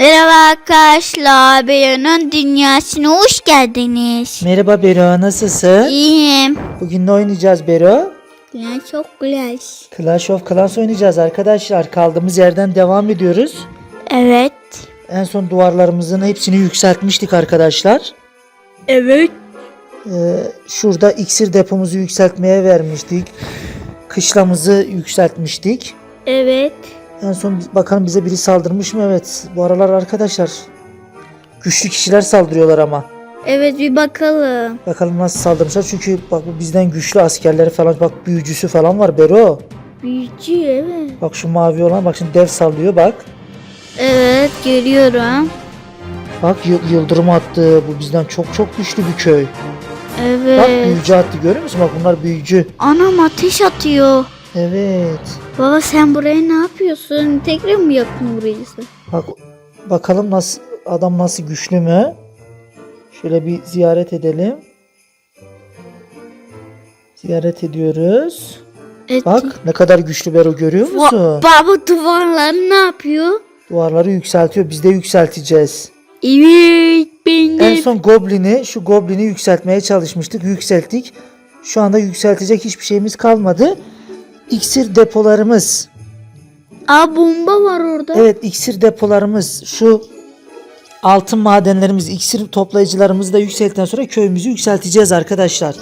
Merhaba arkadaşlar. Beyo'nun dünyasına hoş geldiniz. Merhaba Bero nasılsın? İyiyim. Bugün ne oynayacağız Bero? Dünya çok güzel. Clash of Clans oynayacağız arkadaşlar. Kaldığımız yerden devam ediyoruz. Evet. En son duvarlarımızın hepsini yükseltmiştik arkadaşlar. Evet. Ee, şurada iksir depomuzu yükseltmeye vermiştik. Kışlamızı yükseltmiştik. Evet. En son bakalım bize biri saldırmış mı? Evet. Bu aralar arkadaşlar güçlü kişiler saldırıyorlar ama. Evet bir bakalım. Bakalım nasıl saldırmışlar. Çünkü bak bu bizden güçlü askerleri falan. Bak büyücüsü falan var Bero. Büyücü evet. Bak şu mavi olan bak şimdi dev sallıyor bak. Evet görüyorum. Bak yı- yıldırım attı. Bu bizden çok çok güçlü bir köy. Bak Evet. büyücü attı görüyor musun? Bak bunlar büyücü. Anam ateş atıyor. Evet. Baba sen buraya ne yapıyorsun? Tekrar mı yaptın burayı sen? Bak bakalım nasıl adam nasıl güçlü mü? Şöyle bir ziyaret edelim. Ziyaret ediyoruz. Evet. Bak ne kadar güçlü Bero görüyor Va- musun? baba duvarlar ne yapıyor? Duvarları yükseltiyor. Biz de yükselteceğiz. Evet ben de. En son Goblin'i, şu Goblin'i yükseltmeye çalışmıştık. Yükselttik. Şu anda yükseltecek hiçbir şeyimiz kalmadı. İksir depolarımız. Aa bomba var orada. Evet iksir depolarımız. Şu altın madenlerimiz, iksir toplayıcılarımızı da yükselttikten sonra köyümüzü yükselteceğiz arkadaşlar.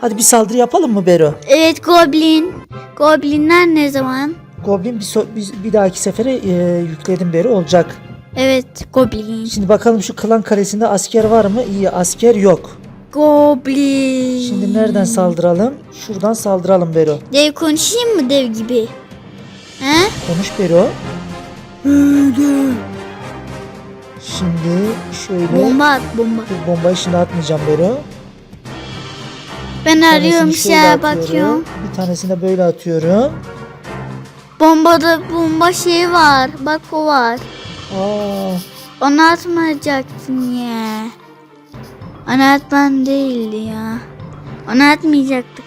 Hadi bir saldırı yapalım mı Bero? Evet Goblin. Goblinler ne zaman? Goblin bir, so- bir, bir dahaki sefere e, yükledim Bero olacak. Evet Goblin. Şimdi bakalım şu klan kalesinde asker var mı? İyi asker yok. Goblin. Şimdi nereden saldıralım? Şuradan saldıralım Bero. Dev konuşayım mı dev gibi? He? Konuş Bero. Şimdi şöyle Bomba at bomba. Dur, bombayı şimdi atmayacağım Bero. Ben Bir arıyorum tanesini şöyle şeye atıyorum. bakıyorum. Bir tanesini de böyle atıyorum. Bombada bomba şey var. Bak o var. Aa, Onu atmayacaktın ya. Atman değildi ya. Onu atmayacaktık.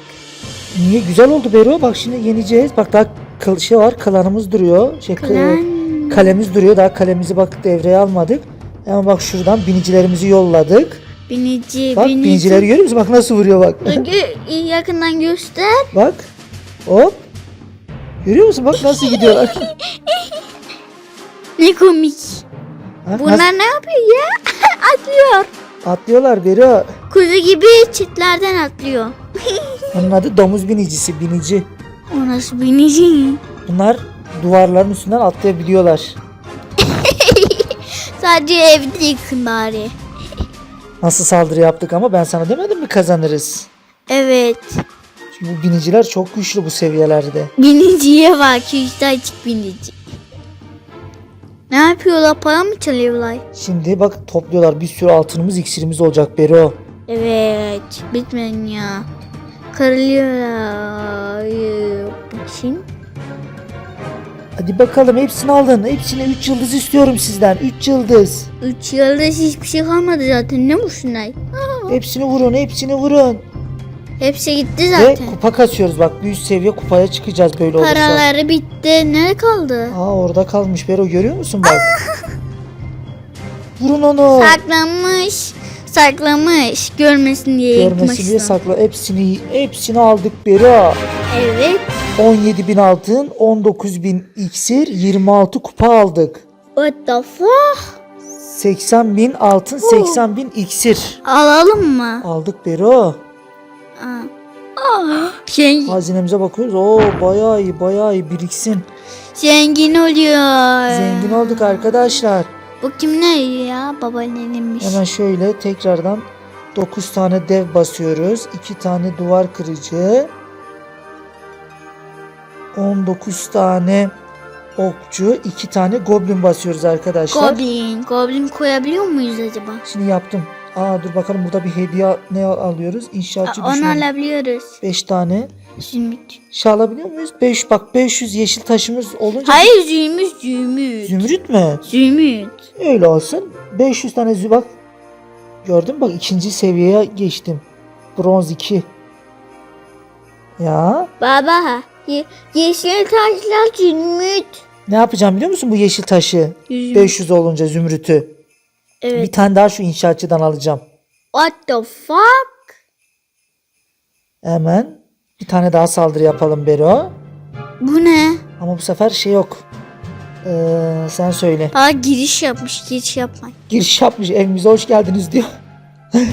niye güzel oldu Bero? Bak şimdi yeneceğiz. Bak daha kıl şey var. Kalanımız duruyor. Şey, Klan. kalemiz duruyor. Daha kalemizi bak devreye almadık. Ama bak şuradan binicilerimizi yolladık. Binici, Bak binici. binicileri görüyor musun? Bak nasıl vuruyor bak. Gö- yakından göster. bak. Hop. Görüyor musun? Bak nasıl gidiyorlar. Ne komik. Ha, Bunlar nasıl- ne yapıyor ya? atlıyor. Atlıyorlar Bero. Kuzu gibi çitlerden atlıyor. Onun adı domuz binicisi. Binici. O nasıl binici? Bunlar duvarların üstünden atlayabiliyorlar. Sadece evde yıkın bari. Nasıl saldırı yaptık ama ben sana demedim mi kazanırız? Evet. Çünkü bu biniciler çok güçlü bu seviyelerde. Biniciye bak. Işte açık binici. Ne yapıyorlar? Para mı çalıyorlar? Şimdi bak topluyorlar bir sürü altınımız iksirimiz olacak Bero. Evet. Bitmeyin ya. Kırılıyorlar. Bu için. Hadi bakalım hepsini aldın. Hepsine 3 yıldız istiyorum sizden. 3 yıldız. Üç yıldız hiçbir şey kalmadı zaten. Ne bu şunlar? Hepsini vurun hepsini vurun. Hepsi gitti Ve zaten. kupa kasıyoruz bak bir üst seviye kupaya çıkacağız böyle olursa. Paraları bitti. Ne kaldı? Aa orada kalmış Bero görüyor musun bak. Vurun onu. Saklamış. Saklamış. Görmesin diye Görmesin diye sakla. Hepsini hepsini aldık Bero. Evet. 17.000 altın, 19.000 iksir, 26 kupa aldık. What the fuck? 80.000 altın, 80.000 iksir. Alalım mı? Aldık Bero. Aa. Aa. Şey, Hazinemize bakıyoruz. Oo bayağı iyi, bayağı iyi biriksin. zengin oluyor. Zengin olduk arkadaşlar. Bu kim ne ya? Babaanneninmiş. Hemen şöyle tekrardan 9 tane dev basıyoruz. 2 tane duvar kırıcı. 19 tane okçu, 2 tane goblin basıyoruz arkadaşlar. Goblin. Goblin koyabiliyor muyuz acaba? Şimdi yaptım. Aa dur bakalım burada bir hediye ne al- alıyoruz? İnşaatçı Aa, Onu düşman. alabiliyoruz. 5 tane. Zümrüt. Şey alabiliyor muyuz? 5 bak 500 yeşil taşımız olunca Hayır zümrüt zümrüt. zümrüt mü? Zümrüt. Öyle olsun. 500 tane zü bak. Gördün mü? bak ikinci seviyeye geçtim. Bronz 2. Ya Baba. Ye yeşil taşlar zümrüt. Ne yapacağım biliyor musun bu yeşil taşı? Yüzüm. 500 olunca zümrütü. Evet. Bir tane daha şu inşaatçıdan alacağım. What the fuck? Hemen bir tane daha saldırı yapalım Bero. Bu ne? Ama bu sefer şey yok. Ee, sen söyle. Aa giriş yapmış. Giriş yapmak. Giriş yapmış evimize hoş geldiniz diyor.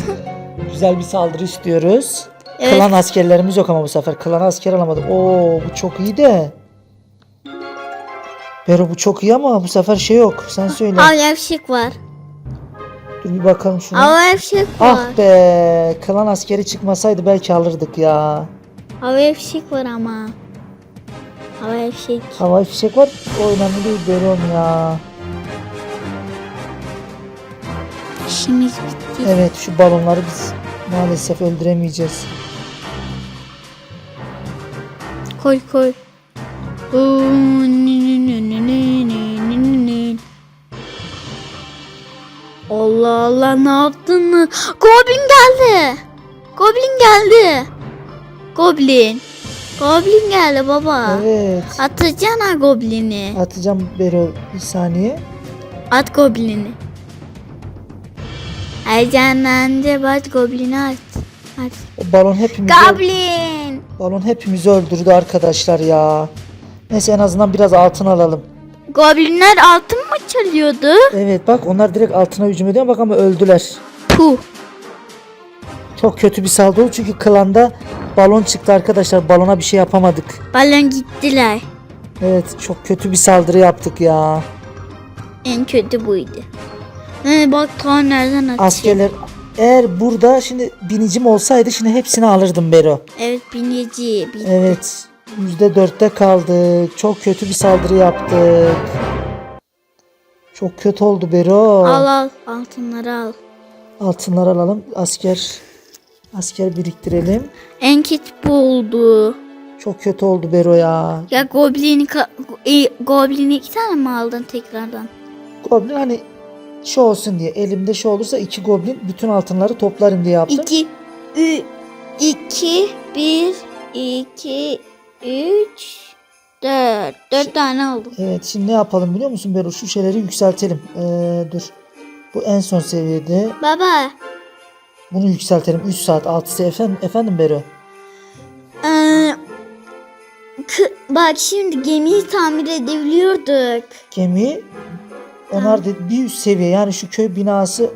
Güzel bir saldırı istiyoruz. Evet. Klan askerlerimiz yok ama bu sefer. Klan asker alamadık. Oo bu çok iyi de. Bero bu çok iyi ama bu sefer şey yok. Sen söyle. Hava fişek var. Dur bir bakalım şuna. Hava fişek var. Ah be. Klan askeri çıkmasaydı belki alırdık ya. Hava fişek var ama. Hava fişek. Havai fişek var. O önemli değil Bero'm ya. İşimiz bitti. Evet şu balonları biz maalesef öldüremeyeceğiz. Koy koy. Oo, Allah ne yaptın? Goblin geldi. Goblin geldi. Goblin. Goblin geldi baba. Evet. Atacaksın goblini. Atacağım Bero bir saniye. At goblini. Heyecanlanınca bat goblini at. At. O balon hepimizi, Goblin. balon hepimizi öldürdü arkadaşlar ya. Neyse en azından biraz altın alalım. Goblinler altın mı çalıyordu? Evet bak onlar direkt altına hücum ediyor bak ama öldüler. Puh. Çok kötü bir saldırı oldu çünkü klanda balon çıktı arkadaşlar. Balona bir şey yapamadık. Balon gittiler. Evet çok kötü bir saldırı yaptık ya. En kötü buydu. He bak ta nereden atıyor. Askerler eğer burada şimdi binicim olsaydı şimdi hepsini alırdım Bero. Evet binici. bin- Evet. Yüzde dörtte kaldık. Çok kötü bir saldırı yaptık. Çok kötü oldu Bero. Al al altınları al. Altınlar alalım. Asker asker biriktirelim. En kötü bu oldu. Çok kötü oldu Bero ya. Ya goblini e, goblini iki tane mi aldın tekrardan? Goblin hani şu olsun diye elimde şu olursa iki goblin bütün altınları toplarım diye yaptım. İki, ü, iki, bir, iki, üç, dört. Dört tane oldu. Evet şimdi ne yapalım biliyor musun Bero? Şu şeyleri yükseltelim. Ee, dur. Bu en son seviyede. Baba. Bunu yükseltelim. 3 saat 6 efendim, efendim Bero. Ee, bak şimdi gemiyi tamir edebiliyorduk. Gemi onlar da bir üst seviye yani şu köy binası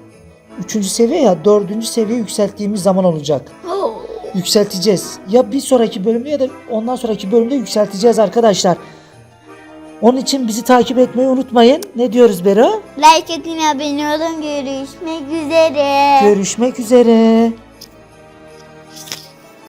3. seviye ya 4. seviye yükselttiğimiz zaman olacak. Oo. Yükselteceğiz. Ya bir sonraki bölümde ya da ondan sonraki bölümde yükselteceğiz arkadaşlar. Onun için bizi takip etmeyi unutmayın. Ne diyoruz Bero? Like atın abone olun görüşmek üzere. Görüşmek üzere.